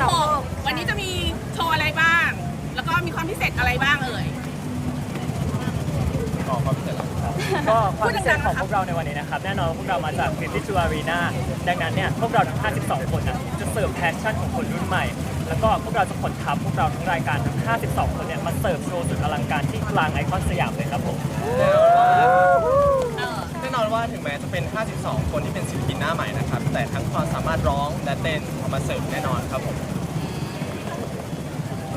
สองหกวันนี้จะมีโชว์อะไรบ้าง แล้วก็มีความพิเศษอะไรบ้างเอ่ย ก็ความพิเศษแล้วครับก็ความพิเศษของพวกเราในวันนี้นะครับ แน่นอนว่าพวกเรามาจาก52 Arena ดังนั้นเนี่ยพวกเราทั้ง 52 คนนะจะเสิร์ฟแพชชั่นของคนรุ่นใหม่ แล้วก็พวกเราจะขนทัพพวกเราทั้งรายการทั้ง 52 คนเนี่ยมาเสิร์ฟโชว์สุดอลังการที่กลางไอคอนสยามเลยครับผมแน่นอน ว่าถึงแม้จะเป็น 52 คนที่เป็นศิลปินหน้าใหม่นะครับ แต่ทั้งความสามารถร้องและเต้นเอามาเสิร์ฟแน่นอนครับผม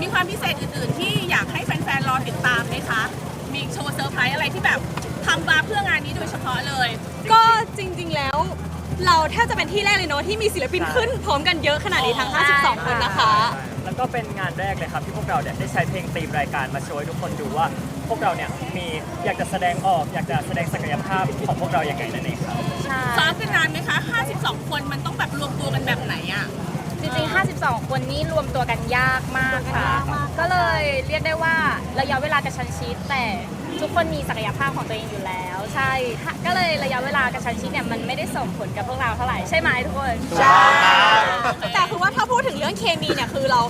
มีความพิเศษอื่นๆ ที่อยากให้แฟนๆ รอติดตามไหมคะ มีโชว์เซอร์ไพรส์อะไรที่แบบทำมาเพื่องานนี้โดยเฉพาะเลย ก็จริงๆแล้ว เราแทบจะเป็นที่แรกเลยเนาะที่มีศิลปินขึ้นพร้อมกันเยอะขนาดนี้ทั้ง 52 คนนะคะ แล้วก็เป็นงานแรกเลยครับที่พวกเราเนี่ยได้ใช้เพลงตีมรายการมาโชว์ให้ทุกคนดูว่า พวกเราเนี่ยมีอยากจะแสดงออก อยากจะแสดงศักยภาพของพวกเราอย่างไงนั่นเองครับ ใช่ ซ้อมกันนานไหมคะ 52 คนมันต้องแบบรวมตัวกันแบบไหนอะจริงๆ 52 คนนี้รวมตัวกันยากมากค่ะ ก็เลยเรียกได้ว่าระยะเวลากระชั้นชิดแต่ทุกคนมีศักยภาพของตัวเองอยู่แล้ว ใช่ก็เลยระยะเวลากระชั้นชิดเนี่ยมันไม่ได้ส่งผลกับพวกเราเท่าไหร่ใช่ไหมทุกคน ใช่ แต่คือว่าถ้าพูดถึงเรื่องเคมีเนี่ยคือเรา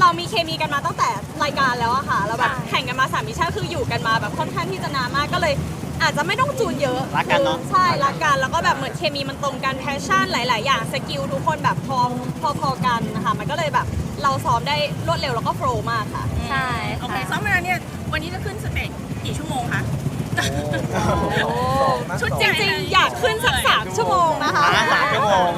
เรามีเคมีกันมาตั้งแต่รายการแล้วอะค่ะเราแบบใช่แข่งกันมาสามมิชชั่นคืออยู่กันมาแบบค่อนข้างที่จะนานมากก็เลย อาจจะไม่ต้องจูนเยอะรักกันเนอะ คือใช่รักกันแล้วก็แบบเหมือนเคมีมันตรงกันแพชชั่นหลาย ๆ อย่างสกิลทุกคนแบบพอพอพอกันนะคะมันก็เลยแบบเราซ้อมได้รวดเร็วแล้วก็โฟล์มากค่ะ ใช่โอเคค่ะซ้อมมาเนี่ยวันนี้จะขึ้นสเตจกี่ชั่วโมงคะ ชุดจใหญ่ริงเลยๆอยากขึ้นสักสามชั่วโมงนะคะ สามชั่วโมง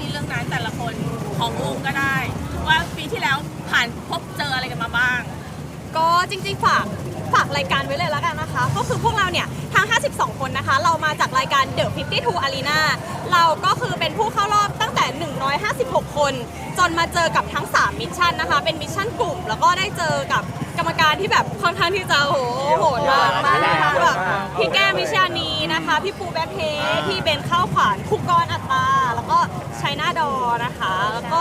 นู้นเรื่องนี้เรื่องนั้นแต่ละคนของวงก็ได้ ว่าปีที่แล้วผ่านพบเจออะไรกันมาบ้าง ก็จริงๆฝากฝากรายการไว้เลยแล้วกันนะคะ ก็คือพวกเราเนี่ยทั้ง 52 คนนะคะ เรามาจากรายการ The 52 Arena เราก็คือเป็นผู้เข้ารอบตั้งแต่ 156 คน จนมาเจอกับทั้ง 3 มิชชั่นนะคะ เป็นมิชชั่นกลุ่ม แล้วก็ได้เจอกับ กรรมการที่แบบค่อนข้างที่จะโหโหดมากมากนะคะแบบพี่แก้มวิชานีนะคะ พี่ปูแบทเพพี่เบนข้าวขวานคุกกรอัตตา แล้วก็ชัยนาดอนะคะ แล้วก็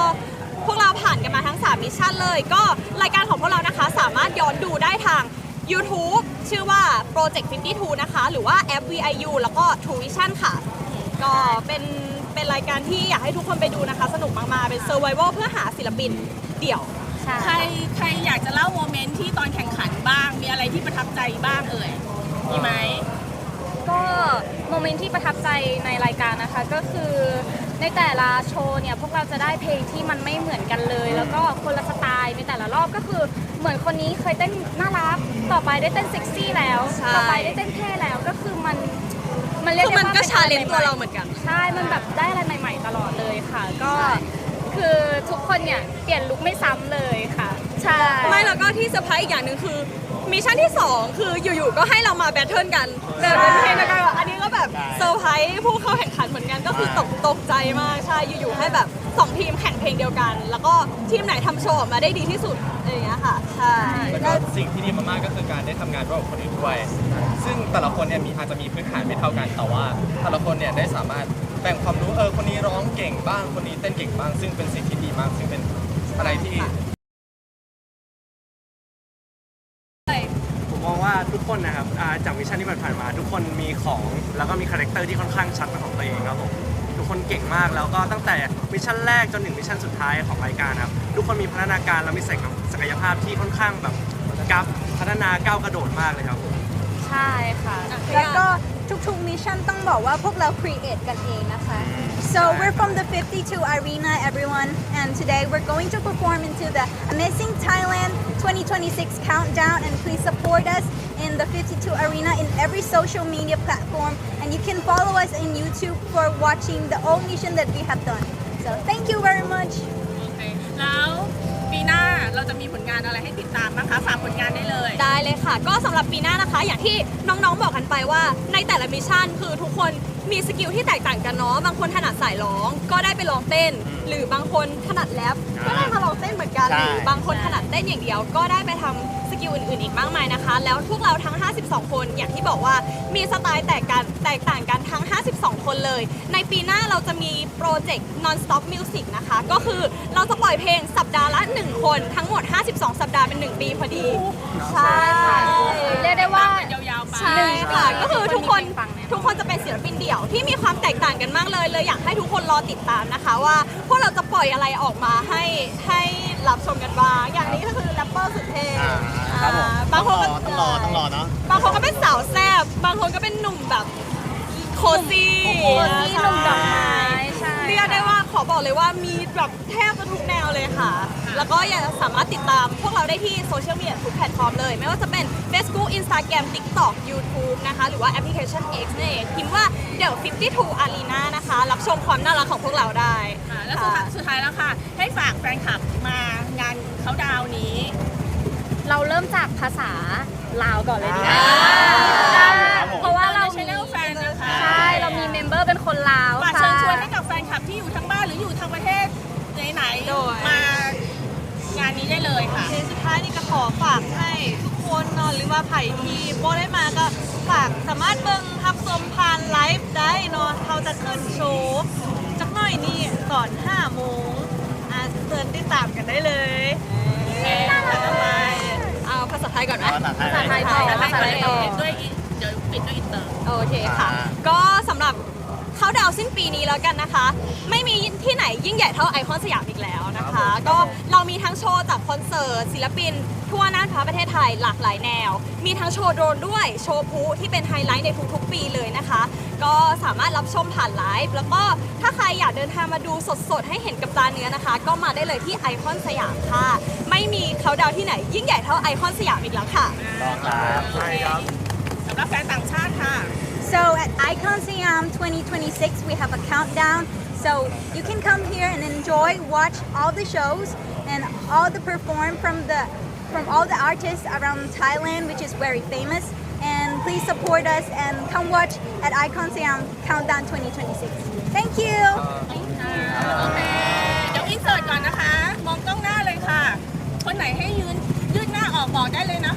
พวกเราผ่านกันมาทั้ง 3 มิชชั่นเลย ก็รายการของพวกเรานะคะสามารถย้อนดูได้ทาง YouTube ชื่อว่า Project 52 นะคะ หรือว่าแอป VIU แล้วก็ True Vision ค่ะ ก็เป็นเป็นรายการที่อยากให้ทุกคนไปดูนะคะ สนุกมาก ๆ เป็น Survival เพื่อหาศิลปินเดี่ยวใช่ใครใครอยากจะเล่าโม อะไรที่ประทับใจบ้างเอ่ยมีไหมก็โมเมนต์ที่ประทับใจในรายการนะคะก็คือในแต่ละโชว์เนี่ยพวกเราจะได้เพลงที่มันไม่เหมือนกันเลย แล้วก็คนละสไตล์ในแต่ละรอบก็คือเหมือนคนนี้เคยเต้นน่ารัก ต่อไปได้เต้นเซ็กซี่แล้ว ใช่ ต่อไปได้เต้นเท่แล้วก็คือมันมันเรียกคือได้มันว่าก็ป็ชาเลนอะจ์ไใหตัวม่เราเหมือนกัน ใช่มันแบบได้อะไรใหม่ ๆ ตลอดเลยค่ะ ก็คือทุกคนเนี่ยเปลี่ยนลุคไม่ซ้ำเลยค่ะ ใช่ ไม่แล้วก็ที่เซอร์ไพรส์อีกอย่างหนึ่งคือ มิชชั่นที่ 2 คืออยู่ๆก็ให้เรามาแบทเทิลกันเดินเป็นเพลงกันอันนี้ก็แบบเซอร์ไพรส์ผู้เข้าแข่งขันเหมือนกันก็คือตกตกใจมากใช่อยู่ๆให้แบบ 2 ทีมแข่งเพลงเดียวกัน แล้วก็ทีมไหนทำโชว์ออกมาได้ดีที่สุดอะไรอย่างเงี้ยค่ะใช่แล้วก็สิ่งที่ดีมากๆก็คือการได้ทำงานร่วมกับคนอื่นด้วย ซึ่งแต่ละคนเนี่ยมีอาจจะมีพื้นฐานไม่เท่ากันแต่ว่า แต่ละคนเนี่ยได้สามารถแบ่งความรู้เออคนนี้ร้องเก่งบ้างคนนี้เต้นเก่งบ้าง ซึ่งเป็นสิ่งที่ดีมากซึ่งเป็นอะไรที่ คนนะครับอ่าจากมิชชั่นที่ผ่านๆมา ทุกคนมีของแล้วก็มีคาแรคเตอร์ที่ค่อนข้างชัดเป็นของตัวเองครับผมทุกคนเก่งมากแล้วก็ตั้งแต่มิชชั่นแรกจนถึงมิชชั่นสุดท้ายของรายการครับทุกคนมีพัฒนาการและมีศักยภาพที่ค่อนข้างแบบกับพัฒนาก้าวกระโดดมากเลยครับผม ใช่ค่ะ แล้วก็ ทุกๆมิชชั่นต้องบอกว่าพวกเรา create กันเองนะคะ so we're from the 52 arena everyone and today we're going to perform into the amazing Thailand 2026 countdown and please support us in the 52 arena in every social media platform and you can follow us in YouTube for watching the old mission that we have done so thank you very much โอเค แล้ว ปีหน้าเราจะมีผลงานอะไรให้ติดตามบ้างคะฝากผลงานได้เลยได้เลยค่ะ ก็สำหรับปีหน้านะคะ อย่างที่น้องๆบอกกันไปว่า ในแต่ละมิชชั่นคือทุกคนมีสกิลที่แตกต่างกันเนาะบางคนถนัดสายร้อง ก็ได้ไปร้องเต้น หรือบางคนถนัดแรปก็ได้มาร้องเต้นเหมือนกันใช่หรือบางคนถนัดเต้นอย่างเดียว ก็ได้ไปทำส กิลอื่นๆ อีกมากมายนะคะ แล้วพวกเราทั้ง 52 คนอย่างที่บอกว่ามีสไตล์แตกกันแตกต่างกันทั้ง 52 คนเลย ในปีหน้าเราจะมีโปรเจกต์ non-stop music นะคะ ก็คือเราจะปล่อยเพลงสัปดาห์ละ 1 คนทั้งหมด 52 สัปดาห์เป็น 1 ปีพอดี ใช่เรียกได้ว่า ยาวๆไปใช่ค่ะหนึ่งก็คือทุกคนมีเพลงฟังแน่นอนทุกคนจะเป็นศิลปินเดี่ยวที่มีความแตกต่างกันมากเลย เลยอยากให้ทุกคนรอติดตามนะคะว่า พวกเราจะปล่อยอะไรออกมาให้ให้รับชมกันบ้างอย่างนี้ก็คือแร ปเปอร์สุดเท่อ่าครับผมอ่าบางคนก็ต้องรอต้องรอเนาะ บางคนก็เป็นสาวแซ่บบางคนก็เป็นหนุ่มแบบโคซี่โคซี่หนุ่มดอกไม้ใช่เรียกได้ว่าขอบอกเลยว่ามีแบบแทบจะทุกแนวเลยค่ะ แล้วก็ยังสามารถติดตามพวกเราได้ที่โซเชียลมีเดียทุกแพลตฟอร์มเลย ไม่ว่าจะเป็น Facebook Instagram TikTok YouTube นะคะ หรือว่าแอปพลิเคชัน X นั่นเองพิมพ์ว่า The 52 Arena นะคะ รับชมความน่ารักของพวกเราได้ ค่ะแล้วสุดท้ายสุดท้ายแล้วค่ะ ให้ฝากแฟนคลับมางานเขาดาวน์นี้ เราเริ่มจากภาษาลาวก่อนเลยดีกว่าอ่าเพราะว่าเราชแนลแฟนนะคะ ใช่ เรามีเมมเบอร์เป็นคนลาวฝากค่ะเชิญชวนให้กับแฟนคลับที่อยู่ทั้งบ้านหรืออยู่ทางประเทศไหนโดยๆมางานนี้ได้เลยค่ะ เพลงสุดท้ายนี่ก็ขอฝากให้ทุกคนเนอะหรือว่าไผ่ที่โบได้มาก็ฝากสามารถเบิ่งทับชมผ่านไลฟ์ได้เนาะเขาจะขึ้นโชว์จักหน่อยนี่ตอน5โมงอ่าเชิญติดตามกันได้เลยเอาภาษาไทยก่อนไหม ภาษาไทย ภาษาไทย ต่อภาษาไทยต่อ ด้วยอีเดี๋ยวปิดด้วยอินเตอร์ โอเคค่ะอ่าก็สำหรับเข้าดาวน์สิ้นปีนี้แล้วกันนะคะ ไม่มีที่ไหนยิ่งใหญ่เท่าไอคอนสยามอีกแล้วนะคะ ก็เรามีทั้งโชว์จากคอนเสิร์ตศิลปิน ทั่วน่านฟ้าประเทศไทยหลากหลายแนว มีทั้งโชว์โดรนด้วยโชว์พลุที่เป็นไฮไลท์ในทุกๆปีเลยนะคะ ก็สามารถรับชมผ่านไลฟ์แล้วก็ถ้าใครอยากเดินทางมาดูสดๆ ให้เห็นกับตาเนื้อนะคะ ก็มาได้เลยที่ไอคอนสยามค่ะ ไม่มีเขาดาวน์ที่ไหน ยิ่งใหญ่เท่าไอคอนสยามอีกแล้วค่ะ ใช่ครับ สำหรับแฟนต่างชาติค่ะ So at Icon Siam 2026, we have a countdown. So you can come here and enjoy, watch all the shows and all the perform from the from all the artists around Thailand, which is very famous. And please support us and come watch at Icon Siam Countdown 2026. Thank you. โอเค เดี๋ยวอินเสิร์ตก่อนนะคะ มองกล้องหน้าเลยค่ะ คนไหนให้ยืนยืดหน้าออกบอกได้เลยนะคะ